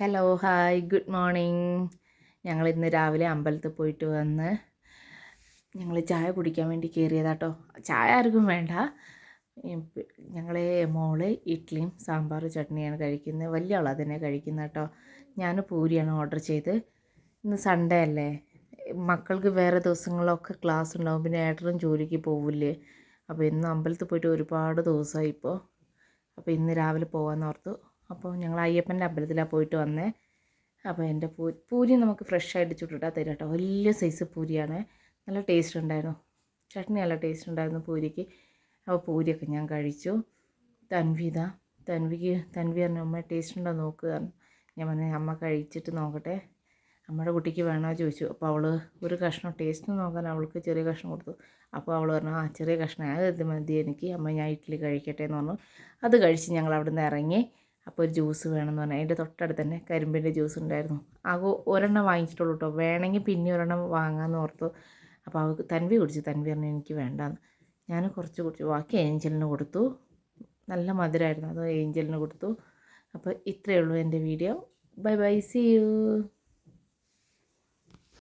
Hello hi good morning ഞങ്ങൾ ഇന്ന് രാവിലെ അമ്പലത്തിൽ പോയിട്ട് വന്ന് ഞങ്ങൾ ചായ കുടിക്കാൻ വേണ്ടി കയറിയതാട്ടോ. ചായ ആർക്കും വേണ്ട. ഞങ്ങളെ മോൾ ഇഡ്ഡലിയും സാമ്പാർ ചട്നിയാണ് കഴിക്കുന്നത്. വലിയ ആൾ അതിനെ കഴിക്കുന്നത് കേട്ടോ. ഞാൻ പൂരിയാണ് ഓർഡർ ചെയ്ത്. ഇന്ന് സൺഡേ അല്ലേ? മക്കൾക്ക് വേറെ ദിവസങ്ങളിലൊക്കെ ക്ലാസ് ഉണ്ടാവും. പിന്നെ ഏട്ടനും ജോലിക്ക് പോവില്ലേ? അപ്പോൾ ഇന്ന് അമ്പലത്തിൽ പോയിട്ട് ഒരുപാട് ദിവസമായി ഇപ്പോൾ. അപ്പോൾ ഇന്ന് രാവിലെ പോകാമെന്ന് ഓർത്തു. അപ്പോൾ ഞങ്ങൾ അയ്യപ്പന്റെ അമ്പലത്തിലാണ് പോയിട്ട് വന്നേ. അപ്പോൾ എന്റെ പൂരി പൂരി നമുക്ക് ഫ്രഷ് ആയിട്ട് ചുട്ടിട്ടാൽ തരും കേട്ടോ വലിയ സൈസ് പൂരിയാണ്. നല്ല ടേസ്റ്റ് ഉണ്ടായിരുന്നു. ചട്നി നല്ല ടേസ്റ്റ് ഉണ്ടായിരുന്നു പൂരിക്ക്. അപ്പോൾ പൂരിയൊക്കെ ഞാൻ കഴിച്ചു. തൻവിത തൻവിക്ക് തൻവി പറഞ്ഞു അമ്മ ടേസ്റ്റ് ഉണ്ടോ? നോക്കുക ഞാൻ പറഞ്ഞു അമ്മ കഴിച്ചിട്ട് നോക്കട്ടെ. അമ്മയുടെ കുട്ടിക്ക് വേണോ? ചോദിച്ചു. അപ്പോൾ അവൾ ഒരു കഷ്ണം ടേസ്റ്റ് നോക്കാൻ അവൾക്ക് ചെറിയ കഷ്ണം കൊടുത്തു. അപ്പോൾ അവൾ പറഞ്ഞു ആ ചെറിയ കഷ്ണം അത് മതി എനിക്ക്. അമ്മ ഞാൻ ഇഡ്ഡലി കഴിക്കട്ടെ എന്ന് പറഞ്ഞു. അത് കഴിച്ച് ഞങ്ങൾ അവിടെ നിന്ന് ഇറങ്ങി. അപ്പോൾ ഒരു ജ്യൂസ് വേണമെന്ന് പറഞ്ഞു. അതിന്റെ തൊട്ടടുത്ത് തന്നെ കരിമ്പിന്റെ ജ്യൂസ് ഉണ്ടായിരുന്നു. ആകെ ഒരെണ്ണം വാങ്ങിച്ചിട്ടുള്ളൂ കേട്ടോ. വേണമെങ്കിൽ പിന്നെ ഒരെണ്ണം വാങ്ങാമെന്ന് ഓർത്തു. അപ്പോൾ അവൾക്ക് തൻവി കുടിച്ചു. തൻവി പറഞ്ഞു എനിക്ക് വേണ്ടാന്ന്. ഞാൻ കുറച്ച് കുടിച്ചു. ബാക്കി ഏഞ്ചലിന് കൊടുത്തു. നല്ല മധുരമായിരുന്നു. അത് ഏഞ്ചലിന് കൊടുത്തു. അപ്പോൾ ഇത്രയേ ഉള്ളൂ എന്റെ video. Bye bye. See you